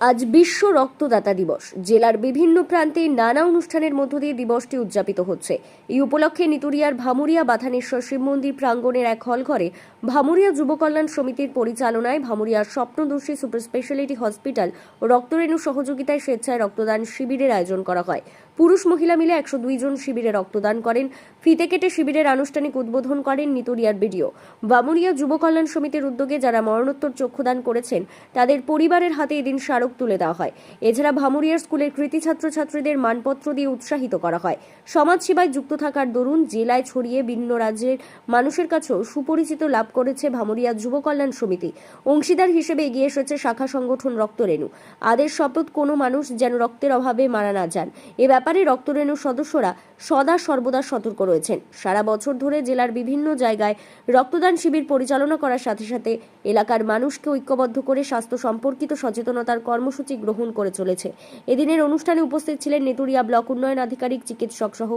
আজ বিশ্ব রক্তদাতা দিবস। জেলার বিভিন্ন প্রান্তে নানা অনুষ্ঠানের মধ্য দিয়ে দিবসটি উদযাপিত হচ্ছে। এই উপলক্ষে নিতুরিয়ার ভামুরিয়া বাথানেশ্বর শিব মন্দির প্রাঙ্গণের এক হল ঘরে ভামুরিয়া যুব কল্যাণ সমিতির পরিচালনায় ভামুরিয়ার স্বপ্নদর্শী সুপার স্পেশালিটি হসপিটাল রক্তরেণু সহযোগিতায় স্বেচ্ছায় রক্তদান শিবিরের আয়োজন করা হয়। পুরুষ মহিলা মিলে একশো দুই জন শিবিরে রক্তদান করেন। ফিতে কেটে শিবিরের আনুষ্ঠানিক উদ্বোধন করেন নিতুরিয়ার বিডিও। বামুরিয়া যুব কল্যাণ সমিতির উদ্যোগে যারা মরণোত্তর চক্ষুদান করেছেন, তাদের পরিবারের হাতে এদিন স্মারক তুলে দেওয়া হয়। এছাড়া ভামুরিয়ার স্কুলের কৃতি ছাত্রছাত্রীদের মানপত্র দিয়ে উৎসাহিত করা হয়। সমাজ সেবায় যুক্ত থাকার দরুন জেলায় ছড়িয়ে ভিন্ন রাজ্যের মানুষের কাছেও সুপরিচিত লাভ করেছে ভামুরিয়া যুব কল্যাণ সমিতি। অংশীদার হিসেবে এগিয়ে এসেছে শাখা সংগঠন রক্তরেণু। আদের শপথ, কোনো মানুষ যেন রক্তের অভাবে মারা না যান। এ ব্যাপারে রক্তরেণু সদস্যরা সদা সর্বদা সতর্ক রয়েছেন। সারা বছর ধরে জেলার বিভিন্ন জায়গায় রক্তদান শিবির পরিচালনা করার সাথে সাথে এলাকার মানুষকে ঐক্যবদ্ধ করে স্বাস্থ্য সম্পর্কিত সচেতনতার কর্মসূচি গ্রহণ করে চলেছে। এদিনের অনুষ্ঠানে উপস্থিত ছিলেন নেতুরিয়া ব্লক উন্নয়ন আধিকারিক, চিকিৎসক সহ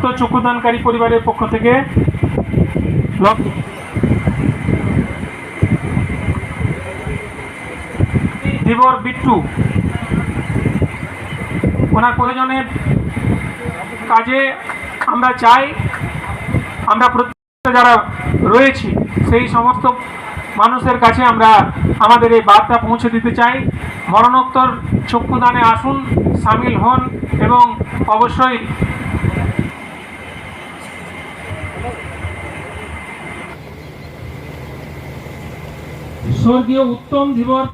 সমস্ত চক্ষুদানকারী পরিবারের পক্ষ থেকে ধীবর বিট্টু, ওনার প্রয়োজনের কাজে আমরা চাই, আমরা প্রত্যেকটা যারা রয়েছি, সেই সমস্ত মানুষের কাছে আমরা আমাদের এই বার্তা পৌঁছে দিতে চাই। মরণোত্তর চক্ষুদানে আসুন, সামিল হন এবং অবশ্যই স্বর্গীয় উত্তম ধীবর